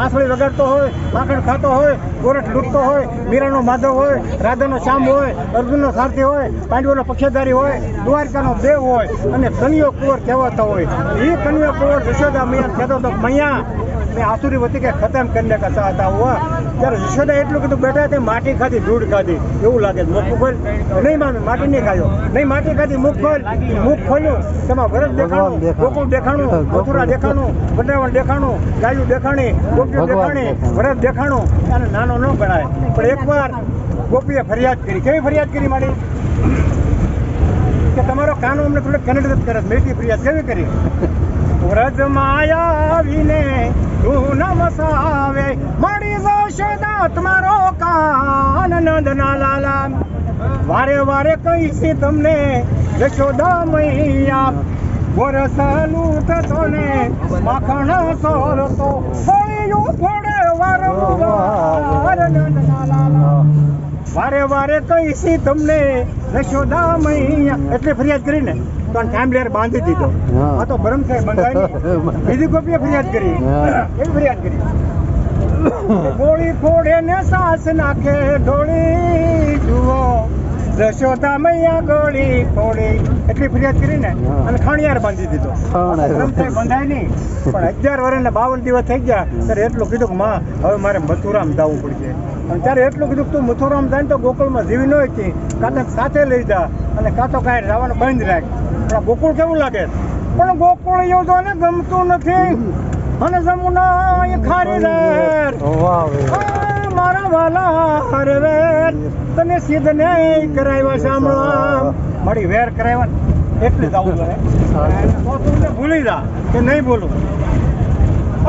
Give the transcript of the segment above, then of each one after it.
પાસળી વગાડતો હોય, માખણ ખાતો હોય, ગોરઠ લૂંટતો હોય, મીરાનો માધવ હોય, રાધાનો શ્યામ હોય, અર્જુનનો સારથી હોય, પાંડવોનો પક્ષધારી હોય, દ્વારકાનો દેવ હોય અને કનિયો કુંવર કહેવાતો હોય. એ કનિયો કુંવર જશોદા મૈયા કહેતો હતો, મૈયા, મેં આસુરી વતી કે ખતમ કરીને કસાતા હુઆ. ત્યારે યશોદા એટલું કીધું બેટા તે માટી ખાધી ધૂળ ખાધી. એવું લાગે મુખ ખોલ. નહીં માનું માટી નહીં ખાયો. નહીં માટી ખાધી મુખ ખોલ. મુખ ખોલ્યું. તેમાં વરસ દેખાણું ગોકુળ દેખાણું મથુરા દેખાણું વૃંદાવન દેખાણું ગાયું દેખાણી ગોપીઓ દેખાણી વરસ દેખાણું. અને નાનો ન ગણાય. પણ એકવાર ગોપીએ ફરિયાદ કરી. કેવી ફરિયાદ કરી મારી? કે તમારો કાનો અમને થોડો કનેક્ટ કરે મેટી ફરિયાદ. કેવી કરી? વ્રજ માયાવીને તું ન મળી જશે જશોદા તમારો કાન, નંદના લાલા. વારે વારે કહીશી તમને, યશોદા મૈયા વરસાલું થતો ને માખણ સોરતો ફળિયું ફોડે વારંવાર. વારે વારે કહીશી તમને, યશોદા મૈયા. એટલે ફરિયાદ કરીને. તો ફેમિલી બાંધી દીધો. આ તો ભરમ થાય બંધાય બીજી કોપીએ ફરિયાદ કરી. એવી ફરિયાદ કરી? ગોળી ફોડે ને સાસ નાખે ઢોળી જુઓ. યશોદા મૈયા ગોળી ફોડી. એટલી ફરિયાદ કરી ને અને ખાણિયાર બાંધી દીધો. બંધાય નહીં. પણ અગિયાર વર્ષ ને બાવન દિવસ થઈ ગયા ત્યારે એટલું કીધું કે માં હવે મારે મથુરામ જવું પડશે. અને ત્યારે એટલું કીધું કે તું મથુરામ જાય તો ગોકુળમાં જીવી ન હતી કાં સાથે લઈ જા. અને કાં તો કાંઈ જવાનું બંધ રાખ. પણ આ ગોકુળ કેવું લાગે? પણ ગોકુળ યોજો ને ગમતું નથી. અને જમુના એ ખારી રેર મારા વાલા હરે વેર. તને સિદ્ધ ને કરાવ્યા સાંભળવા મળી વેર કરાવ્યા એટલે જ આવું કરે. તો તું ભૂલી જા કે નહીં બોલું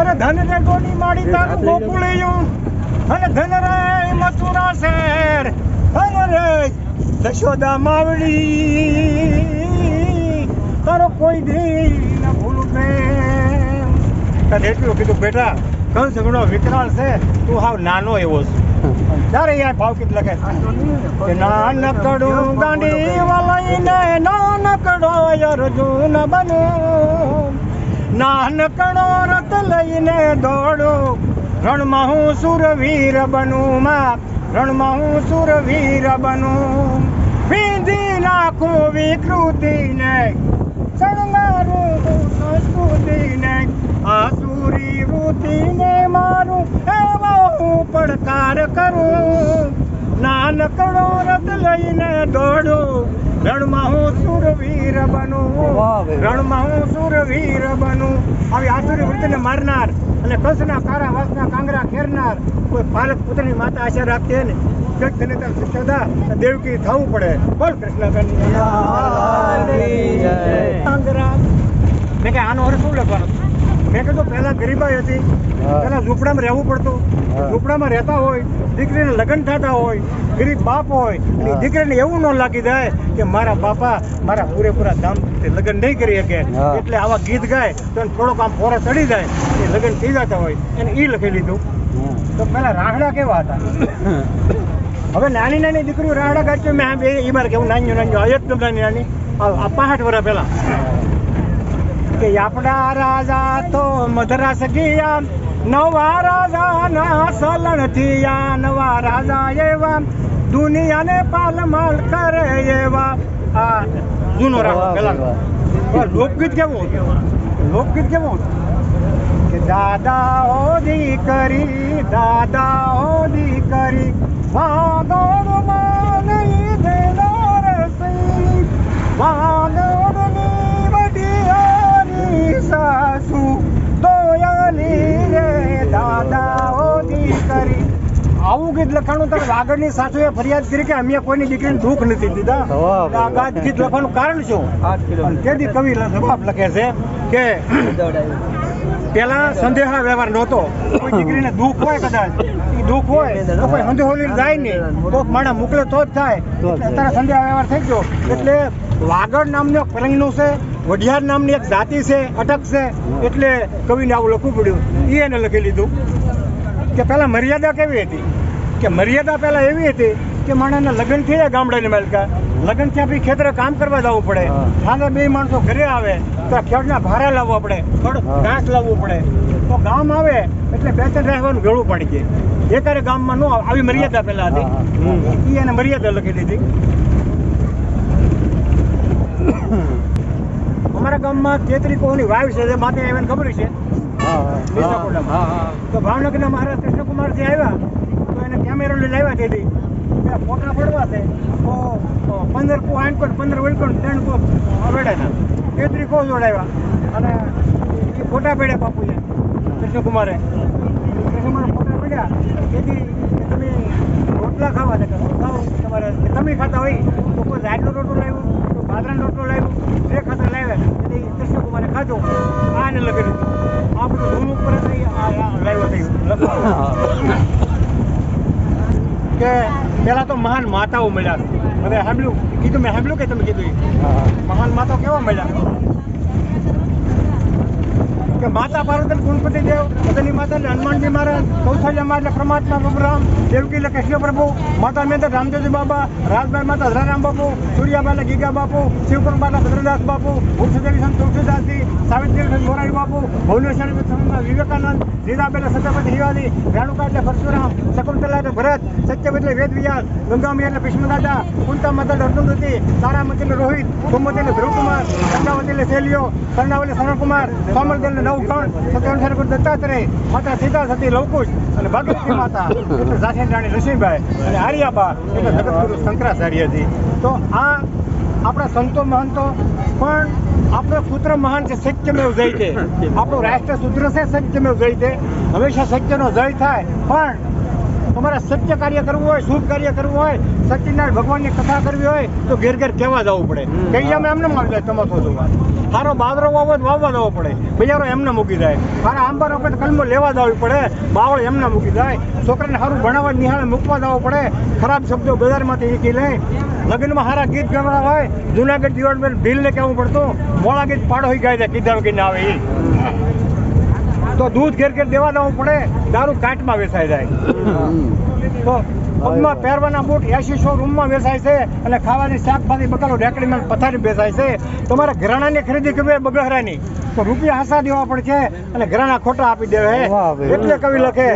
અરે ધન રે ગોની માડી તારું ગોકુળિયું અને ધન રે મથુરા શહેર. ધન રે દશોદા માવડી. તારો કોઈ દિન ભૂલું પ્રેમ તને એટલું કીધું, બેટા, ઘર ઘણો વિકરાળ છે, તું હાવ નાનો એવો છે. તારે યાર ભાવગીત લખે કે નાનકડું ગાંડી વલાઈને નાનકડો અર્જુન બનું. નાનકડો રથ લઈને દોડું. રણમાં હું સુરવીર બનું માં. રણમાં હું સુરવીર બનું. વિંધી નાખું વિકૃતિને. આવી આસુરી વૃત્તિને મારનાર અને કંસના કારા વાસના કાંગરા ખેરનાર કોઈ પુત્રની માતા આશા રાખતી ને જગ દેવકી થવું પડે બોલ કૃષ્ણ હરી જય. કાંગરા મેં કે આનો અર્થ શું લખવાનો મેં કીધું પહેલાં ગરીબાઈ હતી. પહેલાં ઝૂંપડામાં રહેવું પડતું. ઝૂંપડામાં રહેતા હોય દીકરીને લગ્ન થતા હોય ગરીબ બાપ હોય અને દીકરીને એવું ન લાગી જાય કે મારા બાપા મારા પૂરેપૂરા ધામ લગ્ન નહીં કરી શકે. એટલે આવા ગીત ગાય તો થોડોક આમ ફોરો ચડી જાય એ લગ્ન થઈ જતા હોય એને એ લખી લીધું. તો પહેલાં રાહડા કેવા હતા? હવે નાની નાની દીકરીઓ રાહડા ગાચ્યો મેં એ મારે કેવું નાની નાની એકદમ નાની નાની આ આ પાંસઠ વર્ષ પહેલા. કે આપણા રાજા તો મધરાસ ગયા નવા રાજા ના સલણ થયા નવા રાજા એવા દુનિયાને પાલમાલ કરે એવા. આ જૂનો રાજા પેલા. લોકગીત કેવું લોકગીત કેવું કે દાદા ઓ દીકરી દાદા ઓ દીકરી વાગોળમાં નહીં દેનાર સી વાગોળની વડિયારી સાસુ દોયાની રે દાદા ઓ દીકરી આવું ગીત લખાણું તારે વાગડની સાસુએ ફરિયાદ કરી કે અમે કોઈની દીકરીને દુઃખ નથી દીધા. આ ગીત લખવાનું કારણ શું? તેથી કવિ જવાબ લખે છે કે પેલા સંદેહા વ્યવહાર નહોતો. કોઈ દીકરીને દુઃખ હોય કદાચ દુઃખ હોય તો કોઈ સંદેહો લઈને જાય નહીં. કોક માણસ મોકલે તો જ થાય. અત્યારે સંદેહ વ્યવહાર થઈ ગયો. એટલે વાગડ નામનો એક પરંગનું છે વઢિયાર નામની એક જાતિ છે અટક છે. એટલે કવિને આવું લખવું પડ્યું. એ એને લખી લીધું. કે પહેલાં મર્યાદા કેવી હતી? કે મર્યાદા પહેલા એવી હતી કે માણસના લગ્ન થઈ જાય ગામડાની માલિકા. લગ્ન ત્યાં પછી ખેતરે કામ કરવા જવું પડે. સાંજે બે માણસો ઘરે આવે તો ખેડના ભારા લાવવા પડે. ખડ ઘાસ લાવવું પડે. તો ગામ આવે એટલે બે ત્રણ રહેવાનું ગળું પડી જાય. એકારે ગામમાં ન આવી. મર્યાદા પહેલા હતી. એ એને મર્યાદા લખી દીધી. અમારા ગામમાં તેત્રી કોની વાવ છે જે માથે આવીને ખબર છે? તો ભાવનગરના મહારાજ કૃષ્ણકુમારજી આવ્યા. તો એને કેમેરો લઈને આવ્યા તેથી બે ફોટા પડવા છે. તો પંદર કો આંકોટ પંદર વળકોટ ત્રણ કો વેડાના તેત્રી કો જોડાવ્યા અને એ ફોટા પડ્યા બાપુએ. કૃષ્ણકુમારે. કૃષ્ણકુમારે ફોટા પડ્યા. તેથી તમે રોટલા ખાવા છે ખાવ? તમારે તમે ખાતા હોય? તો કોઈ રાતનો રોટલો લાવ્યો? તો બાજરાનો રોટલો લાવ્યો? જે ખાતા લાવ્યા. તેથી કૃષ્ણકુમારે ખાધો. આને લગેલું આ બધું ધૂમ ઉપર લાવ્યો થયું લખવાનું. કે પેલા તો મહાન માતાઓ મળ્યા. હવે સાંભળ્યું કીધું મેં સાંભળ્યું કે તમે કીધું મહાન માતાઓ કેવા મળ્યા? માતા પાર્વતી ગુણપતિ દેવ બધાની માતા એટલે હનુમાનજી મહારાજ, કૌશલ્યમાં એટલે પરમાત્મા પ્રભુરામ, દેવકી કૃષ્ણ પ્રભુ માતા મેં રામદેવજી બાબા, રાજભાઈ માતા ધરારામ બાપુ સૂર્યાબા એટલે ગીગા બાપુ શિવકુમાર માતા ભદ્રદાસ બાપુ ઉચ્ચદેવી સંત તુલસીદાસજી સાવિત્રી મોરારી બાપુ, ભુવનેશ્વર વિવેકાનંદ જીરાબેન સત્યપતિ હિવાલી રાણુકા એટલે પરશુરામ, શકુંતલા એટલે ભરત સત્યપતિ એટલે વેદ વ્યાસ, ગંગામી એટલે ભીષ્મદાદા કુંતા માતા એટલે અર્જુનવતી તારામતી એટલે રોહિત કુમતી એટલે ધ્રુવકુમાર ગંગાવતી એટલે શૈલીઓ, કર્ણાવલી શરણકુમાર સોમલદેવ એટલે નવકણ સત્યવંશર ગુરુ દત્તાત્રેય. માતા સીતા સતી લવકુશ અને ભગવતી માતા એટલે રાણી લક્ષ્મીબાઈ અને આર્યાબા, એટલે જગતગુરુ શંકરાચાર્યજી. તો આ આપણા સંતો મહંતો, પણ આપણો સૂત્ર મહાન છે, સત્યમેવ જય છે આપણું રાષ્ટ્ર સૂત્ર છે સત્યમેવ જય છે હંમેશા સત્યનો જય થાય. પણ તમારે સત્ય કાર્ય કરવું હોય શુભ કાર્ય કરવું હોય સત્યનારાયણ ભગવાનની કથા કરવી હોય તો ઘેર ઘેર કહેવા જવું પડે. કઈ અમે એમને આવી જાય તમાશો જોવા સારો બાદરો વાવો વાવવા જવો પડે. બજારો એમને મૂકી જાય મારા આંબર વખત કલમો લેવા જવું પડે. બાવળ એમને મૂકી જાય છોકરાને સારું ભણાવવા નિહાળે મૂકવા જવું પડે. ખરાબ શબ્દો બજારમાંથી શીખી લે. લગ્નમાં સારા ગીત ગાવા હોય જુનાગઢ દિવાળી ભીલને કહેવું પડતું. મોડા ગીત પાડો હોય ગાય જાય કીધા ના આવે ઈ. તો દૂધ ઘેર ઘેર દેવા જવું પડે દારૂ કાટમાં વેચાઈ જાય. તો પગમાં પહેરવાના બૂટ એસી સો રૂમમાં વેચાય છે અને ખાવાની શાકભાજી બગાડો ઢેકડીમાં પથારી બેસાય છે. તમારે ઘરાણાની ખરીદી કરવી બગહરાની તો રૂપિયા હાસા દેવા પડશે અને ઘરાણા ખોટા આપી દેવે એટલે કવિ લખે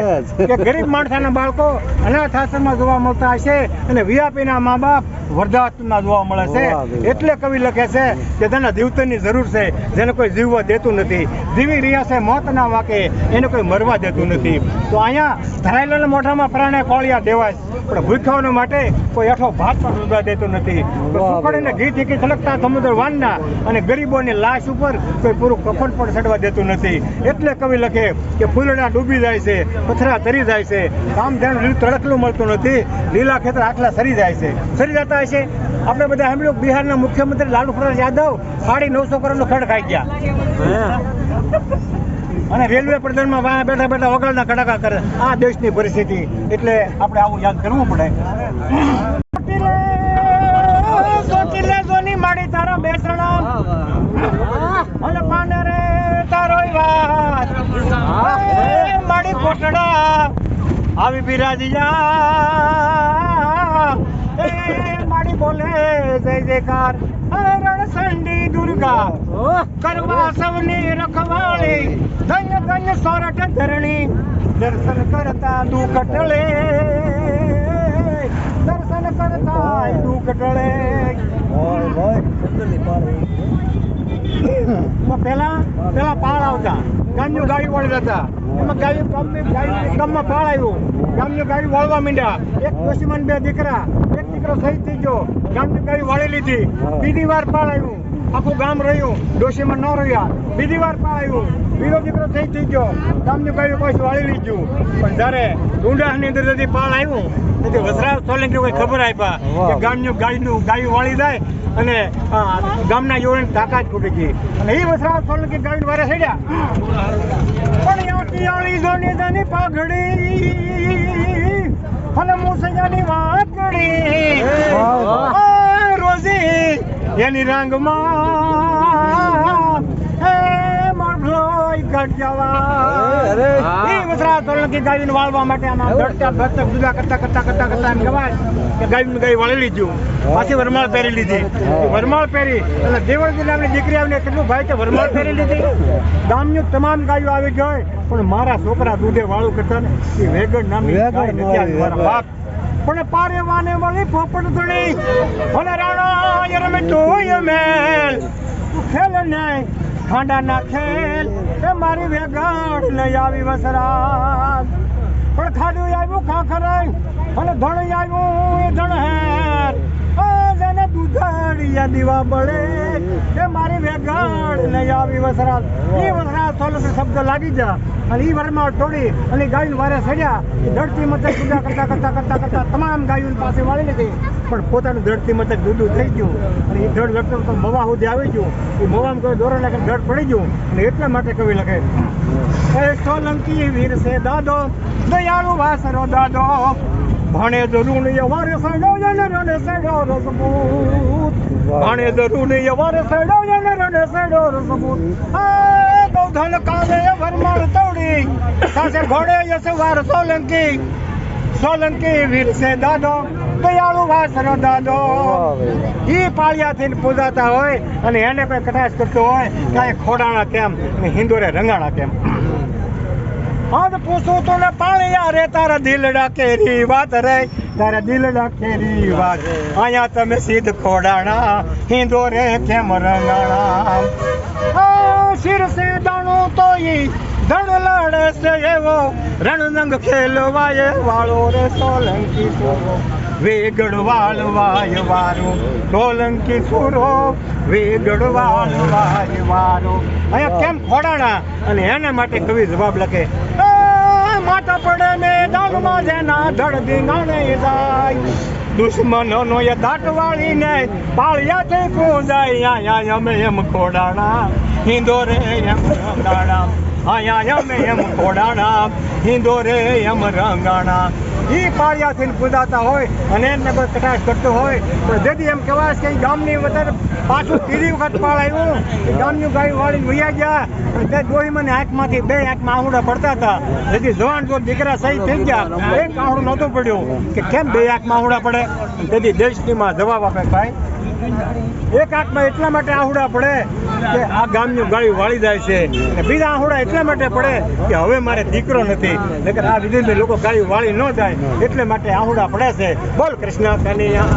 કે ગરીબ માણસાના બાળકો અનાથ આશ્રમમાં જોવા મળતા હશે અને વીઆપીના મા બાપ વૃદ્ધાશ્રમમાં જોવા મળે છે. એટલે કવિ લખે છે કે તેના જીવતરની જરૂર છે જેને કોઈ જીવવા દેતું નથી. જીવી રહ્યા છે મોત ના વાકે એને કોઈ મરવા દેતું નથી. તો અહીંયા ધરાયેલાના મોઢામાં પ્રાણે કોળિયા દેવાય. પણ ભૂખ્યાઓને માટે કોઈ એઠો ભાત પણ રૂબા દેતું નથી. તો વાહ. સુખડીને ઘી ઠીકી છલકતા સમુદ્ર વાનના અને ગરીબોની લાશ ઉપર કોઈ પૂરું કફન પણ ચડવા દેતું નથી. એટલે કવિ લખે કે ફૂલડા ડૂબી જાય છે પથરા તરી જાય છે. કામ ધ્યાન લીલું તડકલું મળતું નથી. લીલા ખેતર આટલા સરી જાય છે. સરી જતા હશે. આપણે બધા સાંભળ્યું બિહારના મુખ્યમંત્રી લાલુ પ્રસાદ યાદવ સાડી નવસો કરોડનો ખડ ખાઈ ગયા. અને રેલવે પ્રધાનમાં વાહ બેઠા બેઠા વગાડના કડાકા કરે. આ દેશની પરિસ્થિતિ. એટલે આપણે આવું યાદ કરવું પડે. સોની માડી તારા અને પાને રે તારો વાત. માડી કોટડા. આવી બિરાજીયા માડી બોલે, જય જયકાર. રણસંડી દુર્ગા કરવા સૌને રખવાળી ધન્ય ધન્ય સોરઠ ધરણી દર્શન કરતા દુઃખ ટળે દર્શન કરતા દુઃખ ટળે પેલા પહેલા પાળ આવતા. ગામનું ગાડી વળી હતા એમાં ગાડી ગામની ગાડી ગામમાં પાળ આવ્યું ગામની ગાડી વળવા માંડ્યા. એક ડોશીમાન બે દીકરા એક દીકરો શહીદ થઈ ગયો ગાડી વાળી લીધી. બીજી વાર પાળ આવ્યું આખું ગામ રહ્યું. ડોશીમાં ન રહ્યા. બીજી વાર પાળ આવ્યું બીજો દીકરો થઈ થઈ ગયો ગામની ગાડી પાછું વાળી લીધું. પણ જ્યારે ડુંડાની અંદર જતી પાળ આવ્યું તેથી વસરાજ સોલંકી કોઈ ખબર આપ્યા કે. ગામનું ગાડીનું ગાયું વાળી જાય અને ગામના યુવાન તાકાત ખૂટી ગઈ. અને એ વસરાજ સોલંકી ગાય વારે સડ્યા પણ યોટી આળી જોની દાની પાઘડી અને મુસૈયાની વાત વાહ. એની રંગમાં વાળવા માટે કરતા કરતા કરતા કરતા એમ કહેવાય કે ગાય વાળી લીધું પાછી વરમાળ પહેરી લીધી. વરમાળ પહેરી એટલે દેવળજી નામની દીકરી આવીને કેટલું ભાઈ વરમાળ પહેરી લીધી? ગામની તમામ ગાયો આવી ગઈ પણ મારા છોકરા દૂધે વાળું કરતા ને એ વેગડ નામની ગાય નથી આવી મારા બાપ પણ પારે વાને વળી ફોપડ ધણી. ભલે રાણા યરમે તોય મેલ. તું ખેલ ને ખાંડા ના ખેલ. એ મારી વેગાડ લઈ આવી વસરાત પણ ખાડું આવ્યું, ખાખરાય. અને ધણ આવ્યું, એ ધણ જેને દૂધડિયા દીવા વેગડ લઈ આવી વસરાત. એ શબ્દ લાગી જા અને એ વરમાં તોડી અને ગાયું વારે સડ્યા. ધરતી મતક પૂજા કરતા કરતા કરતા કરતા તમામ ગાયું પાસે વાળી લીધી. પણ પોતાનું ધરતી મથક દૂધું થઈ ગયું. અને એ ધડ લગતો તો મવા સુધી આવી ગયું. એ મવામાં કોઈ દોરો લાગે ધડ પડી ગયું. અને એટલા માટે કવિ લખે. એ સોલંકી વીર છે દાદો, દયાળુ વાસરો દાદો. ભણે દરુણ યવાર સાડો જન રણે સાડો રસબૂત ભણે દરુણ યવાર સાડો જન રણે સાડો રસબૂત આ ગૌધન કાલે વરમાળ તોડી સાસે ઘોડે યસવાર સોલંકી. સોલંકી વીરસે દાદો, દયાળુ વાસરો દાદો. ઈ પાળિયાથી પૂજાતા હોય અને એને કોઈ કટાશ કરતો હોય, કાંઈ ખોડાણા કેમ, અને હિન્દુરે રંગાણા કેમ? આજ પૂછું તો ને પાણી રે, તારા દિલડા કેરી વાત રે, તારા દિલડા કેરી વાત. અહીંયા તમે સિદ્ધ ખોડાણા હિન્દોરે કેમ રંગાણા. શિરસે દાણું તો ઈ ધણ લડે છે એવો રણરંગ ખેલવાય વાળો રે સોલંકી સુરો વેગડ વાળવાય વારો, સોલંકી સુરો વેગડ વાળવાય વારો. અહીંયા કેમ ખોડાણા? અને એના માટે કવિ જવાબ લખે. "આ પડે ને દાગમાં જેના ધડ દીંગાણે જાય. દુશ્મનો નો એ દાટ વાળીને પાળિયાથી પૂજાય. આયા અમે એમ ખોડાણા. હિંદોરે એમ રંગાણા. આયા, અમે એમ ખોડાણા. હિંદોરે એમ રંગાણા. ઈ પાળિયાથી પૂજાતા હોય અને એને કોઈ કટાશ કરતો હોય, તો જેથી એમ કહેવાય કે ગામની વધારે પાછું ત્રીજી વખત પાળાયું. ગામની ગાયું વાળીને વૈયા ગયા તે ડોહીમાં આંખમાંથી બે આંખમાં આહુડા પડતા હતા. જેથી જવાન જો દીકરા સહી થઈ ગયા એક આહુડું નહોતું પડ્યું કે કેમ બે આંખમાં આહુડા પડે? તેથી દેશની માં જવાબ આપે ભાઈ એક આંખમાં એટલા માટે આહુડા પડે કે આ ગામની ગાળી વાળી જાય છે બીજા આહુડા એટલા માટે પડે કે હવે મારે દીકરો નથી. નકર આ વિધિ લોકો ગાળી વાળી ન જાય, એટલે માટે આહુડા પડે છે. બોલ કૃષ્ણ, કનૈયા.